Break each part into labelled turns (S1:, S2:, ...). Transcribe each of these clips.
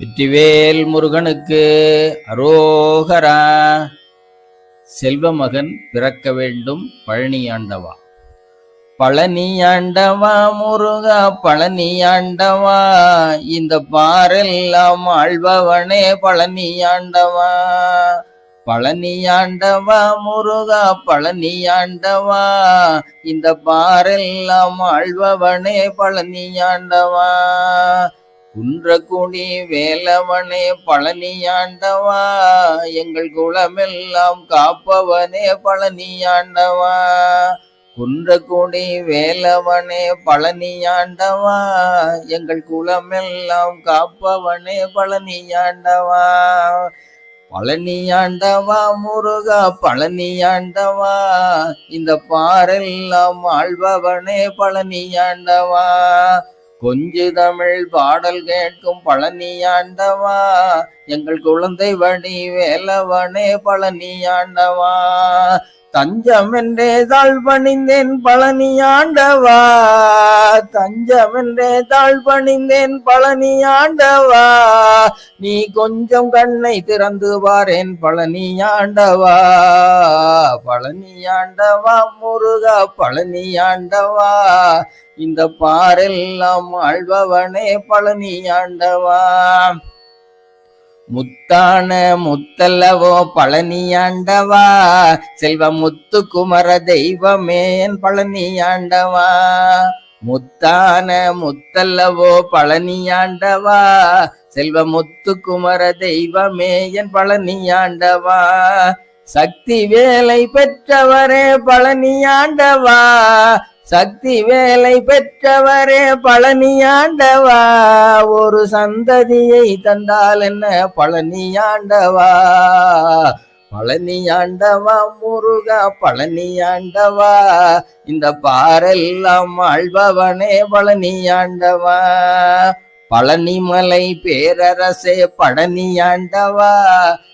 S1: வெற்றிவேல் முருகனுக்கு அரோகரா. செல்வமகன் பிறக்க வேண்டும் பழனியாண்டவா. பழனியாண்டவா முருகா பழனியாண்டவா. இந்த பாரெல்லாம் ஆழ்பவனே பழனியாண்டவா. பழனியாண்டவா முருகா பழனியாண்டவா. இந்த பாரெல்லாம் ஆழ்பவனே பழனியாண்டவா. குன்றக்குடி வேலவனே பழனியாண்டவா எங்கள் குலமெல்லாம் காப்பவனே பழனியாண்டவா. குன்றக்குடி வேலவனே பழனியாண்டவா எங்கள் குலமெல்லாம் காப்பவனே பழனியாண்டவா. பழனியாண்டவா முருகா பழனியாண்டவா இந்த பாரெல்லாம் ஆழ்பவனே பழனியாண்டவா. கொஞ்சு தமிழ் பாடல் கேட்கும் பழனியாண்டவா எங்கள் குழந்தை வடி வேலவனே பழனியாண்டவா தஞ்சம் என்றே தாழ் பணிந்தேன் பழனியாண்டவா. தஞ்சம் என்றே தாழ் பணிந்தேன் பழனியாண்டவா. நீ கொஞ்சம் கண்ணை திறந்து பாரேன் பழனி ஆண்டவா முருகா பழனியாண்டவா. இந்த பாரெல்லாம் ஆழ்பவனே பழனியாண்டவா. முத்தான முத்தல்லவோ பழனியாண்டவா? செல்வ முத்துக்குமர தெய்வமே என் பழனியாண்டவா? முத்தான முத்தல்லவோ பழனியாண்டவா? செல்வ முத்துக்குமர தெய்வமே என் பழனியாண்டவா? சக்தி வேலை பெற்றவரே பழனியாண்டவா? சக்தி வேலை பெற்றவரே பழனியாண்டவா. ஒரு சந்ததியை தந்தால் என்ன பழனியாண்டவா? பழனியாண்டவா முருகா பழனியாண்டவா. இந்த பாரெல்லாம் ஆழ்பவனே பழனியாண்டவா. பழனிமலை பேரரசே பழனியாண்டவா.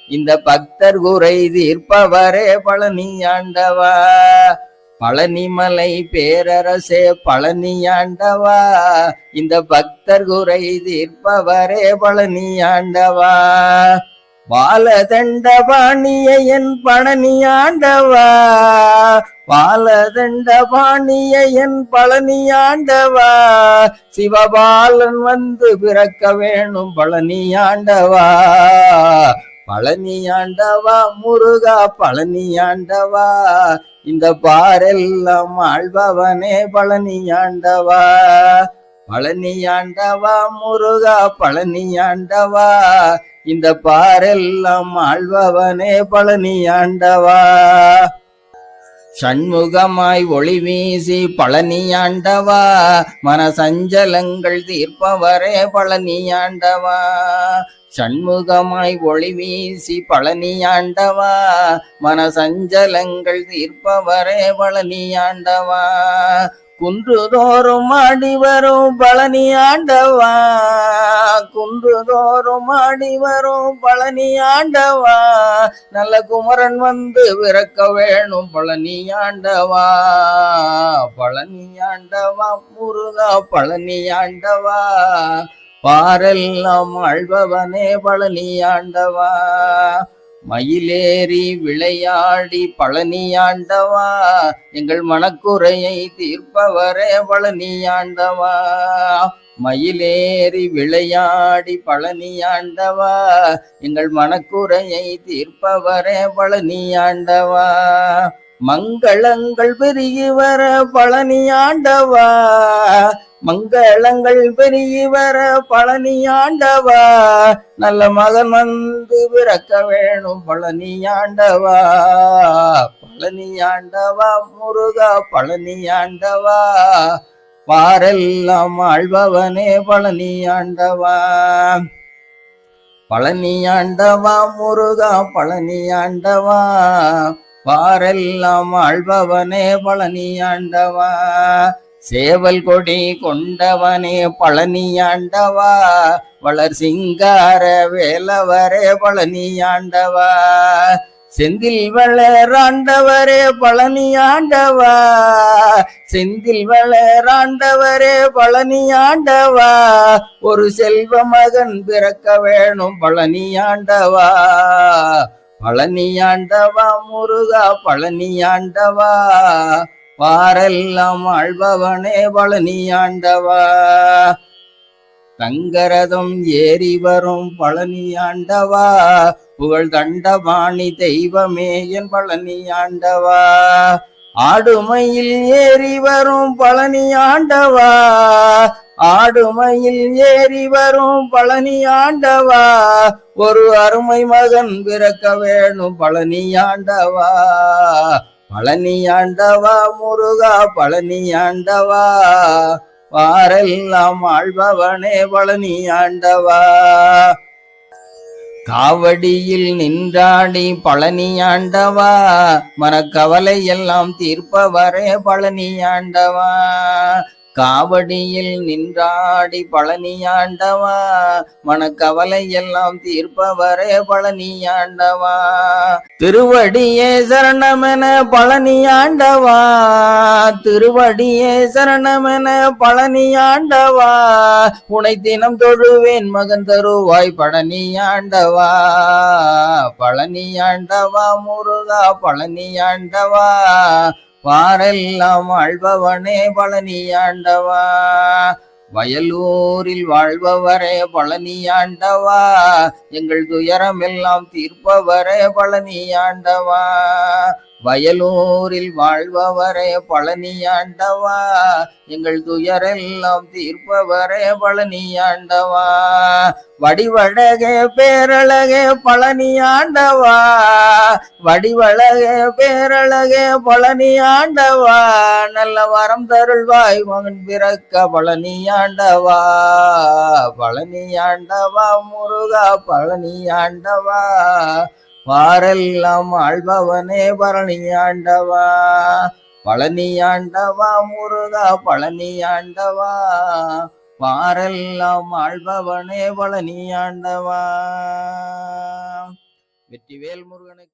S1: இந்த பக்தர் குறை தீர்ப்பவரே பழனியாண்டவா. பழனிமலை பேரரசே பழனியாண்டவா? இந்த பக்தர் குறை தீர்ப்பவரே பழனியாண்டவா? பாலதண்டபாணிய என் பழனியாண்டவா? பாலதண்டபாணிய என் பழனியாண்டவா? சிவபாலன் வந்து பிறக்க வேணும் பழனியாண்டவா? பழனியாண்டவா முருகா பழனியாண்டவா. இந்த பாரெல்லாம் ஆழ்பவனே பழனியாண்டவா. பழனியாண்டவா முருகா பழனியாண்டவா. இந்த பாரெல்லாம் ஆழ்பவனே பழனியாண்டவா. சண்முகமாய் ஒளி வீசி பழனியாண்டவா. மன சஞ்சலங்கள் தீர்ப்பவரே பழனியாண்டவா. சண்முகமாய் ஒளி வீசி பழனியாண்டவா மனசஞ்சலங்கள் தீர்ப்பவரே பழனியாண்டவா. குன்றுதோறும் ஆடி வரும் பழனியாண்டவா குன்று தோறும் ஆடி வரும் பழனியாண்டவா. நல்ல குமரன் வந்து விறக்க வேணும் பழனியாண்டவா. பழனியாண்டவா முருகா பழனியாண்டவா. பாரெல்லாம் ஆழ்பவனே பழனி ஆண்டவா. மயிலேறி விளையாடி பழனியாண்டவா எங்கள் மனக்குறையை தீர்ப்பவரே பழனியாண்டவா மயிலேறி விளையாடி பழனியாண்டவா எங்கள் மனக்குறையை தீர்ப்பவரே பழனியாண்டவா மங்களங்கள் பெருகி வர பழனியாண்டவா மங்களங்கள் பெருகி வர பழனியாண்டவா. நல்ல மகன் வந்து பிறக்க வேணும் பழனியாண்டவா. பழனியாண்டவா முருகா பழனியாண்டவா. பாரெல்லாம் ஆழ்பவனே பழனியாண்டவா. பழனியாண்டவா முருகா பழனியாண்டவா. பாரெல்லாம் ஆழ்பவனே பழனியாண்டவா. சேவல் கொடி கொண்டவனே பழனியாண்டவா வளர் சிங்கார வேலவரே பழனியாண்டவா செந்தில் வளராண்டவரே பழனியாண்டவா செந்தில் வளராண்டவரே பழனியாண்டவா ஒரு செல்வ மகன் பிறக்க வேணும் பழனியாண்டவா பழனியாண்டவா முருகா பழனியாண்டவா பாரெல்லாம் ஆழ்பவனே பழனி ஆண்டவா தங்கரதம் ஏறி வரும் பழனி ஆண்டவா புகழ் தண்டபாணி தெய்வமே என் பழனி ஆண்டவா ஆடுமையில் ஏறி வரும் பழனி ஆண்டவா ஆடுமையில் ஏறி வரும் பழனி ஆண்டவா ஒரு அருமை மகன் பிறக்க வேணும் பழனி ஆண்டவா பழனியாண்டவா முருகா பழனியாண்டவா வாரெல்லாம் ஆழ்பவனே பழனியாண்டவா காவடியில் நின்றாடி பழனியாண்டவா மனக்கவலை எல்லாம் தீர்ப்பவரே பழனியாண்டவா காவடியில் நின்றாடி பழனியாண்டவா மனக்கவலை எல்லாம் தீர்ப்பவரே பழனியாண்டவா. திருவடியே சரணமென பழனியாண்டவா திருவடியே சரணமென பழனியாண்டவா. உனை தினம் தொழுவேன் மகன் தருவாய் பழனி பழனியாண்டவா பழனி முருகா பழனியாண்டவா. வாரெல்லாம் வாழ்பவனே பழனியாண்டவா வயலூரில் வாழ்பவரே பழனியாண்டவா எங்கள் துயரம் எல்லாம் தீர்ப்பவரே பழனியாண்டவா வயலூரில் வாழ்பவரே பழனியாண்டவா எங்கள் துயரெல்லாம் தீர்ப்பவரே பழனியாண்டவா. வடிவழகே பேரழகே பழனியாண்டவா வடிவழகே பேரழகே பழனியாண்டவா. நல்ல வரம் தருள்வாய் மகன் பிறக்க பழனியாண்டவா பழனியாண்டவா முருகா பழனியாண்டவா. வாரெல்லாம் ஆழ்பவனே பரணியாண்டவா. பழனியாண்டவா முருகா பழனியாண்டவா. வாரெல்லாம் ஆழ்பவனே பழனியாண்டவா. வெற்றிவேல் முருகனுக்கு